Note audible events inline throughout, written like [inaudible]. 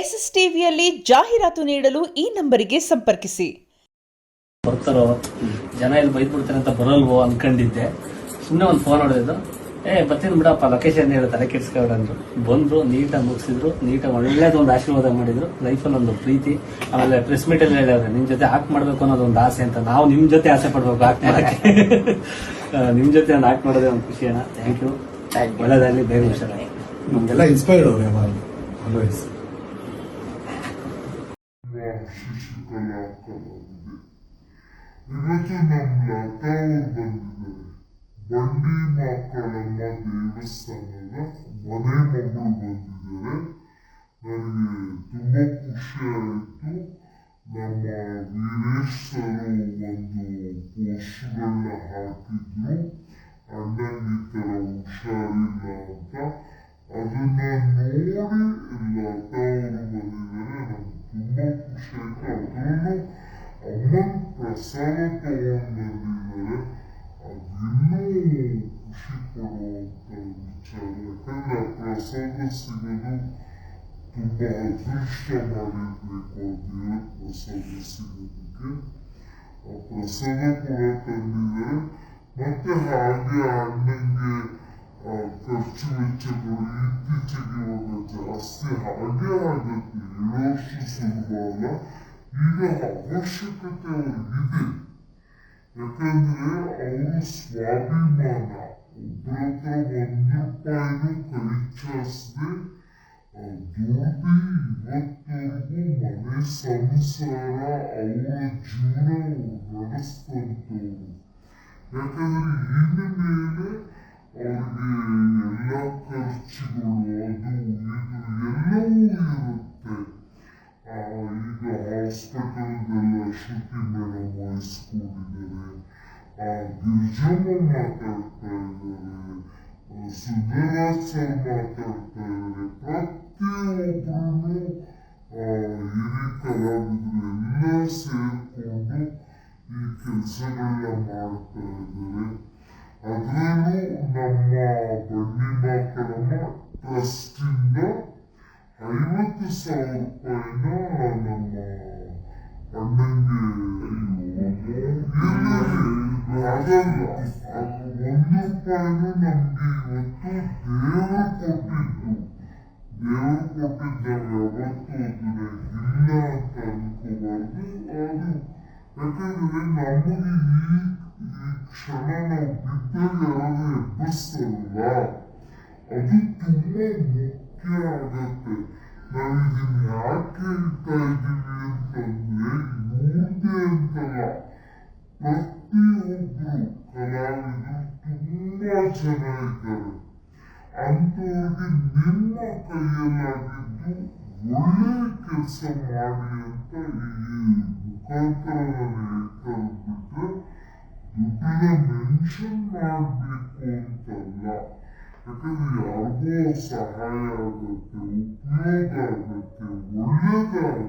S S ಟಿವಿಯಲ್ಲಿ ಜಾಹೀರಾತು ನೀಡಲು ಈ ನಂಬರಿಗೆ ಸಂಪರ್ಕಿಸಿ. ಬರ್ತಾರೋ ಜನ ಇಲ್ಲಿ ಬೈದ್ಬಿಡ್ತಾರೆ ಅಂತ ಬರಲ್ವೋ ಅನ್ಕೊಂಡಿದ್ದೆ. ಸುಮ್ಮನೆ ಒಂದು ಫೋನ್ ಹೊಡೆದಿದ್ದು ಏ ಬರ್ತೀನಿ ಬಿಡಪ್ಪ ಲೊಕೇಶನ್ ಹೇಳಿ ತಲೆ ಕೆಡ್ಸ್ಕೊಬೇಡ ಅಂದ್ರು. ಬಂದ್ರು ನೀಟಾಗಿ ಮುಗಿಸಿದ್ರು ನೀಟಾಗಿ ಒಳ್ಳೇದೊಂದು ಆಶೀರ್ವಾದ ಮಾಡಿದ್ರು. ಲೈಫಲ್ಲಿ ಒಂದು ಪ್ರೀತಿ ಆಮೇಲೆ ಪ್ರೆಸ್ ಮೀಟ್ ಅಲ್ಲಿ ಹೇಳಿದ್ರೆ ನಿಮ್ ಜೊತೆ ಹಾಕ್ ಮಾಡ್ಬೇಕು ಅನ್ನೋದು ಒಂದು ಆಸೆ ಅಂತ ನಾವು ನಿಮ್ ಜೊತೆ ಆಸೆ ಪಡ್ಬೇಕು ಹಾಕ್ ಮಾಡಕ್ಕೆ. ನಿಮ್ ಜೊತೆ ಒಂದು ಹಾಕ್ ಮಾಡೋದೇ ಒಂದು ಖುಷಿ ಅಣ್ಣ ಥ್ಯಾಂಕ್ ಯು ಒಳ್ಳೇದಾಗ್ಲಿ ಬೇಗ ಹುಷಾರಾಗಿ ನಮ್ಗೆಲ್ಲ ಇನ್ಸ್ಪೈರ್ಡ್ ಅವ್ರೆ ಆಲ್ವೇಸ್ ಶಶಿಕಲಾ ಕಲಾವಿದೆ ಇವತ್ತು ನಮ್ಮ ಲತಾ ಅವ್ರು ಬಂದಿದ್ದಾರೆ ಬಂಡಿ ಮಕ್ಕಳಮ್ಮ ದೇವಸ್ಥಾನದ ಮನೆ ಮಗಳು ಬಂದಿದ್ದಾರೆ ತುಂಬಾ ಅದೃಷ್ಟ ಮಾಡಿರ್ಬೇಕು ಆ ದೇವರ ಪ್ರಸಾದ ಸಿಗೋದಕ್ಕೆ ಆ ಪ್ರಸಾದ ಕೂಡ ತಂದಿದ್ದಾರೆ ಮತ್ತೆ ಹಾಗೆ ಅಣ್ಣಂಗೆ ಆ, ಖರ್ಚು ವೆಚ್ಚಗಳು ಇತ್ತೀಚೆಗೆ ಇವಾಗ ಜಾಸ್ತಿ ಹಾಗೆ ಆಗುತ್ತೆ ಹೇಳೋಷ್ಟು ಸುಲಭ ಅಲ್ಲ ಈಗ ಅವಶ್ಯಕತೆ ಅವ್ರಿಗಿದೆ ಯಾಕಂದ್ರೆ ಅವರು ಸ್ವಾಭಿಮಾನ ಒಬ್ಬರ ಹತ್ರ ಒಂದು ರೂಪಾಯಿನೂ ಖರ್ಚಾಸದೆ ದುಡ್ದು ಇವತ್ತವರೆಗೂ ಮನೆ ಸಂಸಾರ ಅವರ ಜೀವನ ನಡೆಸ್ತಂತವ್ರು ಯಾಕಂದ್ರೆ ಇನ್ನು ಮೇಲೆ ಅವ್ರಿಗೆ ಎಲ್ಲ ಖರ್ಚುಗಳು ಅದು ಇದು ಎಲ್ಲವೂ ಇರುತ್ತೆ ಆ, ಈಗ ಹಾಸ್ಪಿಟಲ್ದೆಲ್ಲ ಶ್ರುತಿ ಮೇಡಮ್ ವಹಿಸ್ಕೊಂಡಿದ್ದಾರೆ ಆ, ಗಿರ್ಜಮ್ಮ ಮಾತಾಡ್ತಾ ಇದ್ದಾರೆ ಆ, ಸುಂದರರಾಜ್ ಸರ್ ಮಾತಾಡ್ತಾ ಇದ್ದಾರೆ ಪ್ರತಿಯೊಬ್ಬರು ಹಿರಿಯ ಕಲಾವಿದರು ಎಲ್ಲ ಸೇರ್ಕೊಂಡು ಈ ಕೆಲಸಗಳನ್ನ ಮಾಡ್ತಾ ಇದ್ದಾರೆ ಅದರಲ್ಲೂ ನಮ್ಮ ಬನ್ನಿ ಮಕ್ಕಳಮ್ಮ ಟ್ರಸ್ಟಿಂದ ಐವತ್ತು ಸಾವಿರ ರೂಪಾಯಿನ ನಮ್ಮ ಅಣ್ಣಂಗೆ ಅದಲ್ಲ ಒಂದು ರೂಪಾಯಿನೂ ನಮ್ಗೆ ಇವತ್ತು ದೇವರು ಕೊಟ್ಟಿದ್ದು ದೇವರು ಕೊಟ್ಟಿದ್ದಾಗ ಯಾವತ್ತೂ ಅದನ್ನ ಇಲ್ಲ ಅಂತ ಅನ್ಕೋಬಾರ್ದು ಅದು ಯಾಕಂದ್ರೆ ನಮಗೆ ಈ ಈ ಕ್ಷಣ ನಾವು ಬಿದ್ದಾಗ ಯಾರಾದ್ರೂ ಎಬ್ಬಿಸ್ತಾರಲ್ಲ ಅದು ತುಂಬಾ ಮುಖ್ಯ ಆಗತ್ತೆ ನಾವು ಇದನ್ನ ಯಾಕೆ ಹೇಳ್ತಾ ಇದ್ದೀವಿ ಅಂತಂದ್ರೆ ಇವ್ರದೇ ಅಂತಲ್ಲ ಪ್ರತಿಯೊಬ್ರು ಕಲಾವಿದರು ತುಂಬಾ ಜನ ಇದ್ದಾರೆ ಅಂಥವ್ರಿಗೆ ನಿಮ್ಮ ಕೈಯಲ್ಲಾಗಿದ್ದು ಒಳ್ಳೆ ಕೆಲಸ ಮಾಡಿ ಅಂತ ಈ ಮುಖಾಂತರ ನಾನು ಹೇಳ್ತಾ ಬಿಟ್ರೆ ದುಡ್ಡನ್ನ ಮೆನ್ಷನ್ ಮಾಡಬೇಕು ಅಂತಲ್ಲ ಯಾಕಂದ್ರೆ ಯಾರಿಗೋ ಸಹಾಯ ಆಗುತ್ತೆ ಉಪಯೋಗ ಆಗುತ್ತೆ ಒಳ್ಳೇದಾಗಲಿ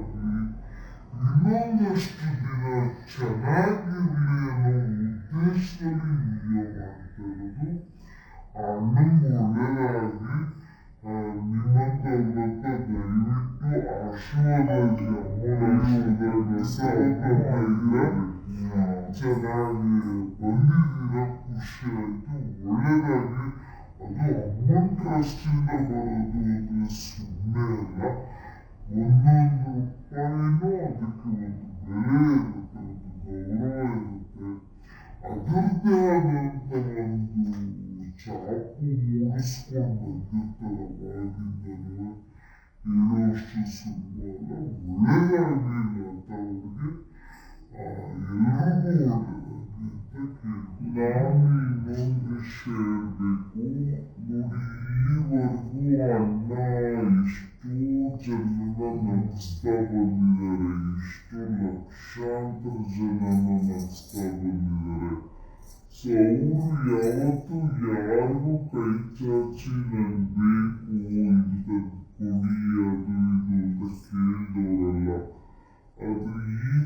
ಇನ್ನೊಂದಷ್ಟು ದಿನ ಚೆನ್ನಾಗಿರ್ಲಿ ಅನ್ನೋ ಉದ್ದೇಶದಲ್ಲಿ ವಿಡಿಯೋ ಮಾಡ್ತಾ ಇರೋದು ಆ ಅಣ್ಣಂಗೆ ಒಳ್ಳೇದಾಗಿ sure that you one of you are going to stop and pay them. 제가 원리이랑 구시할 때 원래라니 아주 엉망트라스틴다 바라도 그랬으면 원론으로 파이너 어떻게 ಆ, ಎಲ್ರಿಗೂ ಒಳ್ಳೇದಾಗಲಿ ಅಂತ ಕೇಳಿ ನಾನು ಇನ್ನೊಂದು ವಿಷಯ ಹೇಳ್ಬೇಕು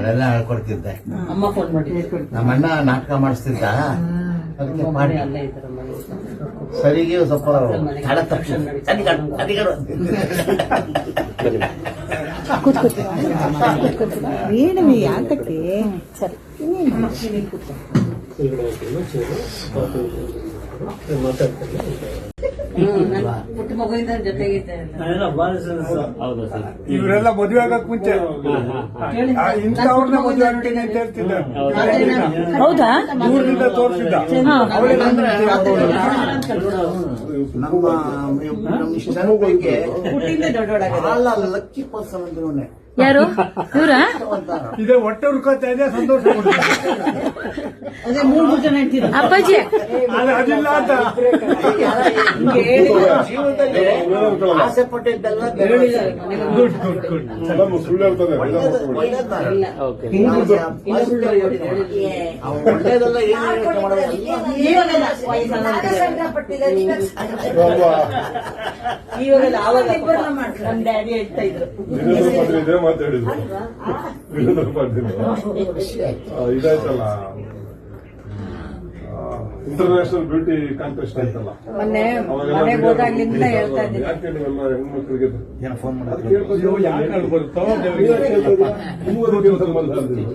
ಅದೆಲ್ಲ ಹೇಳ್ಕೊಡ್ತಿದ್ದೆ. ಅಮ್ಮ ಫೋನ್ ಮಾಡಿ ನಮ್ಮಣ್ಣ ನಾಟಕ ಮಾಡಿಸ್ತಿದ್ದ. ಅದಕ್ಕೆ ಮಾಡಿ ಸರಿಗೆ ಸ್ವಲ್ಪ. ಏನವಿ ಪುಟ್ಟ ಮಗುವಿಂದ ಜೊತೆಗಿದ್ದೆ ಹೌದಾ ಸರ್? ಇವರೆಲ್ಲ ಮದುವೆ ಆಗಕ್ ಮುಂಚೆ. ಆ, ಇಂಥವ್ರನ್ನ ಮದುವೆ ಆಗ್ತೀನಿ ಅಂತ ಹೇಳ್ತಿದ್ದ. ಹೌದಾ? ದೂರದಿಂದ ತೋರಿಸಿದ್ದ. ನಮ್ಮ ಲಕ್ಕಿ ಪರ್ಸನ್ ಅಂದ್ರೆ ಇವನೇ. ಯಾರು? ಇವ್ರ? ಇದೇ ಹೊಟ್ಟೆ ಹುಡ್ಕೋತಾ ಇದೆ ಸಂತೋಷ ಅಪ್ಪಾಜಿ. ಅದಿಲ್ಲ ಅಂತ. ಜೀವನದಲ್ಲಿ ಆಸೆ ಪಟ್ಟಿದ್ದೆಲ್ಲ ಒಳ್ಳೇದೆಲ್ಲ ಇವಾಗೆಲ್ಲ ಆವಾಗ ನಮ್ಮ ಡ್ಯಾಡಿ ಹೇಳ್ತಾ ಇದ್ರು. ಮಾತಾಡಿದ್ರು. ಪಾಟೀಲ್ [laughs] ಇದಾಯ್ತಲ್ಲ. ಇಂಟರ್ನ್ಯಾಷನಲ್ ಬ್ಯೂಟಿ ಕಾಂಟೆಸ್ಟ್ ಆಯ್ತಲ್ಲ. ಮೊನ್ನೆ ಮನೆಗೆ video ಹೇಳ್ತಾ ಇದ್ದೀನಿ. ಯಾಕೆ ನೀವೆಲ್ಲ ಹೆಣ್ಮಕ್ಳಿಗೆ.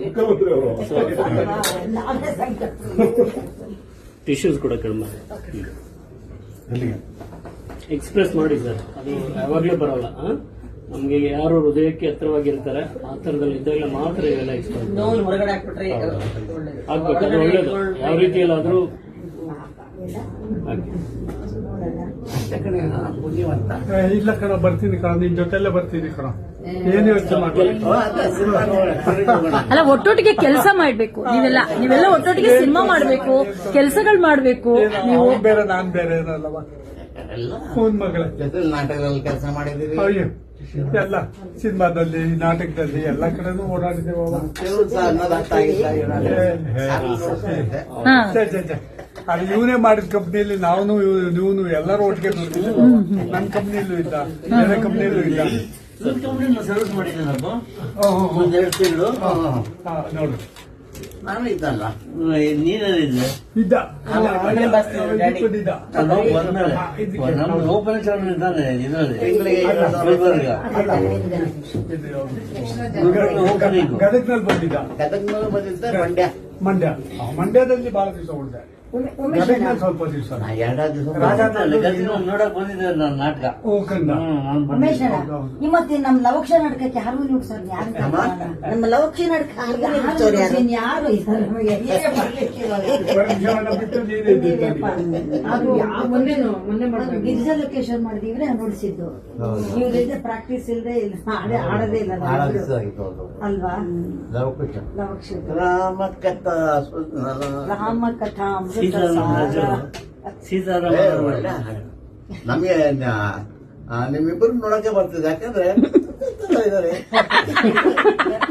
ಮುಖ್ಯಮಂತ್ರಿ ಅವರು. ಟಿಶ್ಯೂಸ್ ಕೂಡ ಕಡಿಮೆ ಎಕ್ಸ್ಪ್ರೆಸ್ ಮಾಡಿ ಸರ್. ಅದು ಯಾವಾಗಲೂ ಬರಲ್ಲ? ನಮ್ಗೆ ಯಾರು ಹೃದಯಕ್ಕೆ ಎತ್ತರವಾಗಿರ್ತಾರೆ ಆ ಥರದಲ್ಲಿ ಇದ್ದಾಗ ಮಾತ್ರ ಇವೆಲ್ಲ ಆಗ್ಬೇಕು ಅದು ಒಳ್ಳೇದು. ಯಾವ ರೀತಿಯಲ್ಲಾದ್ರೂ ಇಲ್ಲ ಕಣ ಬರ್ತೀನಿ ಕಣ ನಿನ್ ಜೊತೆಲ್ಲೇ ಬರ್ತೀನಿ ಕಣ. ಏನ್ ಯೋಚನೆ. ಅಲ್ಲ ಒಟ್ಟೊಟ್ಟಿಗೆ ಕೆಲಸ ಮಾಡ್ಬೇಕು. ನೀವೆಲ್ಲ ನೀವೆಲ್ಲ ಒಟ್ಟೊಟ್ಟಿಗೆ ಸಿನಿಮಾ ಮಾಡ್ಬೇಕು ಕೆಲಸಗಳು ಮಾಡ್ಬೇಕು ನೀವು ಬೇರೆ ನಾನ್ ಬೇರೆ ಏನಲ್ಲವಾ ಎಲ್ಲ ಫೋನ್ ಮಗಳ. ಜೊತೆ ನಾಟಕದಲ್ಲಿ ಕೆಲಸ ಮಾಡಿದಿರಿ ಅಯ್ಯೋ. ಎಲ್ಲ ಸಿನಿಮಾದಲ್ಲಿ ನಾಟಕದಲ್ಲಿ ಎಲ್ಲ ಕಡೆನೂ ಓಡಾಡಿದ್ದೇವೆ. ಅದು ಇವನೇ ಮಾಡಿದ ಕಂಪ್ನಿಯಲ್ಲಿ ನಾವು ನೀವು ಎಲ್ಲರೂ ಒಟ್ಟಿಗೆ ದುಡ್ದಿದ್ದು. ನನ್ನ ಕಂಪ್ನಿಯಲ್ಲೂ ಇಲ್ಲ ಬೇರೆ ಕಂಪ್ನಿಯಲ್ಲೂ ಇಲ್ಲ ಸರ್ವಿಸ್ ಮಾಡಿದ್ದೇನೆ ನೋಡು. ನಾನು ಇದ್ದಲ್ಲ ಇದ್ದ ನಮ್ಮ ಇದ್ದಾನೆ ಇದರಲ್ಲಿ ಗದಗ್ನಲ್ಲಿ ಬಂದಿದ್ದ ಗದಗ್ನಲ್ಲೂ ಬಂದಿದ್ದೆ ಮಂಡ್ಯ ಮಂಡ್ಯ ಮಂಡ್ಯದಲ್ಲಿ ಬಹಳ ದಿವಸ ಉಳಿದೆ ಸ್ವಲ್ಪ ದಿವಸ. ನೋಡಕ್ ಬಂದಿದ್ದೆ ನಾಟಕ. ಹೋಗಂದ ಹ್ಮ್, ನಾನ್ ಬಂದಿದ್ದೆ. ಉಮೇಶ್ ಅಣ್ಣ ಇವತ್ತಿನ ನಮ್ ಲವಕ್ಷ ನಾಟಕಕ್ಕೆ ಯಾರು? ನಮ್ಮ ಲವಕ್ಷ ನಾಟಕ ಯಾರು. ಅದು ಗಿರಿಜಾ ಲೊಕೇಶನ್ ಮಾಡಿದಿವ್ರೆ ನೋಡಿಸಿದ್ದು ಇವ್ರಿಂದ ಪ್ರಾಕ್ಟೀಸ್ ಇಲ್ಲದೆ ಇಲ್ಲ ಆಡೇ ಆಡದೇ ಇಲ್ಲ ಅಲ್ವಾ? ಲವಕ್ಷ. ಲವಕ್ಷ. ರಾಮ ಕಥಾ ರಾಮ ಕಥಾ ಒಳ್ಳೆ ಹಾಡು. ನಮ್ಗೆ ನಿಮ್ಮಿಬ್ಬರು ನೋಡಕ್ಕೆ ಬರ್ತದೆ. ಯಾಕಂದ್ರೆ ಇದಾರೆ [laughs]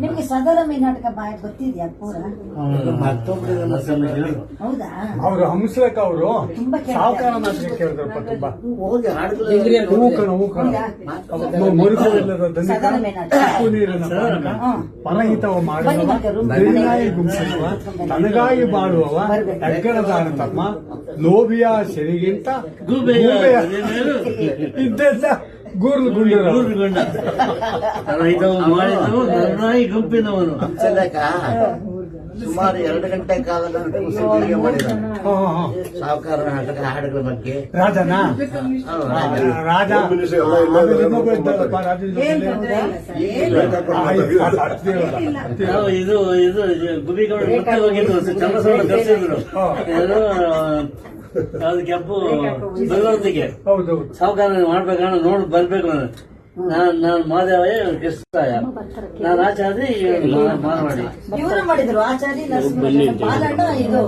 ನಿಮ್ಗೆ ಸದರ ನಾಟಕ ಬಾಯ್ ಗೊತ್ತಿದ್ಯಾ ಪೂರ ಹೌದಾ? ಅವರು ಹಂಸಲೇಖ ಅವರು. ಸಾವುಕಾರ ನಾಟಕ ಕೇಳಿದ್ರಪ್ಪ ತುಂಬಾ. ಹೋಗಿ ಹಾಡುಗಳು ಮರುಕವಿಲ್ಲದ. ಪರಹಿತವ ಮಾಡುವವ. ಗುಂಪಿಸುವ ತನಗಾಗಿ ಬಾಳುವವ. ತಮ್ಮ. ಲೋಭಿಯ ಸೆರಿಗಿಂತ ಇದ್ದೆಲ್ಲ ಗೂರ್ಲು ಗುಂಡರ ಮಾಡಿದವು ನರನಾಯಿ ಗುಂಪಿನವನು. ಸುಮಾರು ಎರಡು ಗಂಟೆ ಕಾಲ. ಸಾವುಕಾರ ನಾಟಕ ಹಾಡುಗಳ ಬಗ್ಗೆ. ರಾಜನಾ? ರಾಜ. ಇದು- ಇದು ಗುಬಿಗೌಡ ಮತ್ತೆ ಹೋಗಿದ್ದು ಚಂದ್ರಸೌಡ ಕರ್ಸಿದ್ರು. ಹಾ. ಏನೋ ಅದು ಕೆಂಪು. ಬೆಂಗಳೂರಿಗೆ ಸಾವುಕಾರ ಮಾಡ್ಬೇಕಣ್ಣ ನೋಡ್ ಬರ್ಬೇಕು ನಾನು. ನಾನು ನಾನು ಮಾದೇವಯ್ಯ ಇವ್ನು ಕೃಷ್ಣರಾಯ. ನಾನು ಆಚಾರ್ಯ ಮಾರವಾಡಿ. ಇವರು ಮಾಡಿದ್ರು ಆಚಾರ್ಯ ಬಾಲಣ್ಣ ಇದು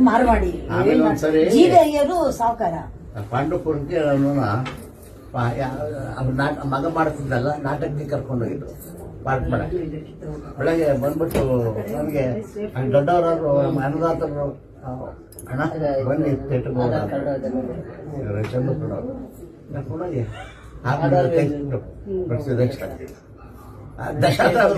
ಮಾರವಾಡಿ. ಆಮೇಲೆ ಒಂದ್ಸರಿ- ಜೀವಿ ಅಯ್ಯರು ಸಾವುಕಾರ. ಪಾಂಡುಪುರಕ್ಕೆ ಅವನನ್ನ ಅವ್ನು ಮಗ ಮಾಡ್ತಿದ್ದಲ್ಲ ನಾಟಕಕ್ಕೆ ಕರ್ಕೊಂಡು ಹೋಗಿದ್ರು ಪಾಠ ಮಾಡಕ್ಕೆ. ಬೆಳಗ್ಗೆ ಬಂದ್ಬಿಟ್ಟು ನನಗೆ ದೊಡ್ಡವರಾದ್ರು ಅನ್ನದಾತರು ಆ, ಅಣ್ಣ ಬನ್ನಿ ಥಿಯೇಟರ್ಗೆ ಹೋಗೋಣ ಚಂದ್ರಪುರ ಕರ್ಕೊಂಡೋಗಿ ಆಮೇಲೆ ತೆಗ್ದ್ಬಿಟ್ಟು ಬರ್ಸಿದ್ದು extra. ಆ ದಶಾವತಾರ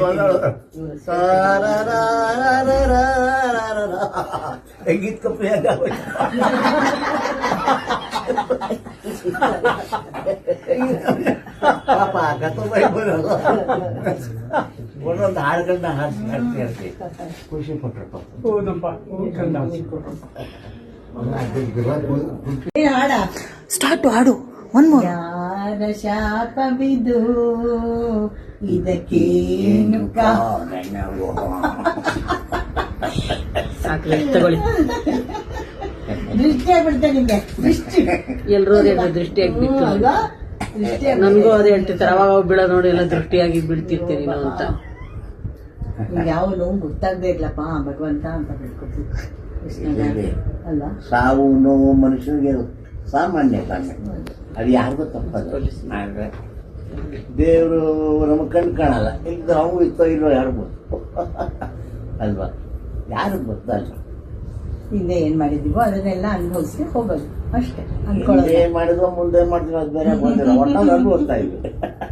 ಒಂದೊಂದು ಹಾಡುಗಳನ್ನ ಹಾಡ್ಸಿ ಹಾಡ್ಸಿ ಹಾಡ್ಸಿ ಖುಷಿ ಹಾಡ. ಸ್ಟಾರ್ಟ್ ಹಾಡು. ಒನ್ ಮೋರ್ ಯಾರ ಶಾಪವಿದು ಇದಕ್ಕೇನು ಕಾ ತಗೊಳ್ಳಿ. ದೃಷ್ಟಿ ಆಗ್ಬಿಡ್ತೆ ನಿಮ್ಗೆ. ದೃಷ್ಟಿ. ಎಲ್ರೂ? ದೃಷ್ಟಿ ಆಗ್ಬಿಟ್ಟು ನನ್ಗೂ ಅದೇ ಹೇಳ್ತಿರ್ತಾರೆ ಅವಾಗ ಬಿಡ ಬೀಳೋ ನೋಡಿ ಎಲ್ಲ ದೃಷ್ಟಿಯಾಗಿ ಬೀಳ್ತಿರ್ತೀನಿ ನಾವು ಅಂತ. [laughs] ಯಾವ ನೋವು ಗೊತ್ತಾಗದೇ ಇರ್ಲಪ್ಪ ಭಗವಂತ ಅಂತ ಬಿಡ್ಕೊತೀವಿ ಅಲ್ಲ? ಸಾವು ನೋವು ಮನುಷ್ಯನಿಗೆ ಸಾಮಾನ್ಯ ಅದು ಯಾರಿಗೂ ತಪ್ಪದು ದೇವರು ನಮ್ಮ ಕಣ್ಣು ಕಾಣಲ್ಲ. ಇಲ್ಲಿ ಅವು ಇತ್ತೋ ಇಲ್ಲೋ ಯಾರು ಗೊತ್ತು. [laughs] ಅಲ್ವಾ? ಯಾರು ಗೊತ್ತಲ್ಲ. ಹಿಂದೆ ಏನು ಮಾಡಿದೀವೋ ಅದನ್ನೆಲ್ಲ ಅನುಭವಿಸಿ ಹೋಗೋದು. ಅಷ್ಟೇ ಅನ್ಕೊಳ್ಳೋದು ಏನು ಮಾಡಿದ್ವೋ ಮುಂದೆ ಮಾಡ್ತೀವಿ ಅದು ಬೇರೆ ಬಂದಿಲ್ಲ. ಒಟ್ಟಾಗಿ ಅನುಭವಿಸ್ತಾ ಇದ್ವಿ. [laughs]